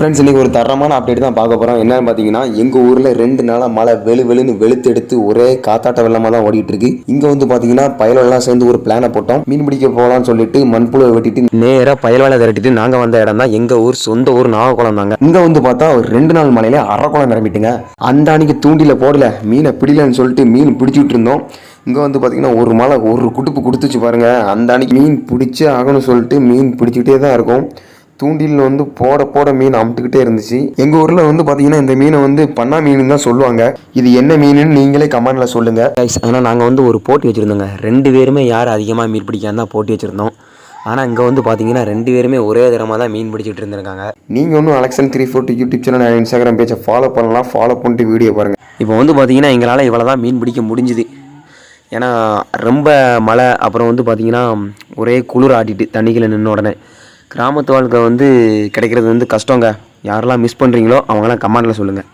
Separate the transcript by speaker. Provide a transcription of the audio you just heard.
Speaker 1: Friends இன்றைக்கி ஒரு தரமான அப்டேட் தான் பார்க்க போகிறோம் என்னன்னு பார்த்தீங்கன்னா எங்கள் ஊரில் ரெண்டு நாளாக மழை வெளு வெளுன்னு வெளுத்தெடுத்து ஒரே காத்தாட்ட வெள்ளமாக தான் ஓடிட்டு இருக்கு. இங்கே வந்து பார்த்தீங்கன்னா பயலெல்லாம் சேர்ந்து ஒரு பிளானை போட்டோம். மீன் பிடிக்க போகலாம்னு சொல்லிட்டு மண்புழுவை வெட்டிட்டு நேராக பயல்வேலை திரட்டிட்டு நாங்கள் வந்த இடம் தான் எங்கள் ஊர் சொந்த ஊர் நாகக்குளம் தாங்க. இங்கே வந்து பார்த்தா ஒரு ரெண்டு நாள் மழையில அரைக்குளம் நிரம்பிட்டுங்க. அந்த அன்னைக்கு தூண்டில போடல மீனை பிடிலன்னு சொல்லிட்டு மீன் பிடிச்சிட்டு இருந்தோம். இங்கே வந்து பார்த்தீங்கன்னா ஒரு மலை ஒரு குடுப்பு கொடுத்துச்சு பாருங்கள் அந்த அன்னைக்கு மீன் பிடிச்சே ஆகணும்னு சொல்லிட்டு மீன் பிடிச்சிக்கிட்டே தான் இருக்கும். தூண்டில் வந்து போட போட மீன் அமுட்டுக்கிட்டே இருந்துச்சு. எங்கள் ஊரில் வந்து பார்த்தீங்கன்னா இந்த மீனை வந்து பண்ணா மீன் தான் சொல்லுவாங்க. இது என்ன மீனுன்னு நீங்களே கமெண்டில் சொல்லுங்கள் கைஸ் ஆனால் நாங்கள் வந்து ஒரு போட்டி வச்சுருந்தோங்க. ரெண்டு பேருமே யார் அதிகமாக மீன் பிடிக்காம தான் போட்டி வச்சுருந்தோம். ஆனால் இங்கே வந்து பார்த்தீங்கன்னா ரெண்டு பேருமே ஒரே தரமாக தான் மீன் பிடிச்சிட்டு இருந்திருக்காங்க. நீங்கள் ஒன்றும் அலெக்சன் three forty YouTube channel Instagram பேஜை ஃபாலோ பண்ணலாம். ஃபாலோ பண்ணிட்டு வீடியோ பாருங்கள் இப்போ வந்து பார்த்தீங்கன்னா எங்களால் இவ்வளோ தான் மீன் பிடிக்க முடிஞ்சுது. ஏன்னா ரொம்ப மழை அப்புறம் வந்து பார்த்திங்கன்னா ஒரே குளிர் ஆட்டிட்டு தண்ணிக்குள்ள நின்ன உடனே. கிராமத்து வாழ்க்கை வந்து கிடைக்கிறது வந்து கஷ்டங்க. யாரெல்லாம் மிஸ் பண்ணுறீங்களோ அவங்களாம் கமெண்டில் சொல்லுங்கள்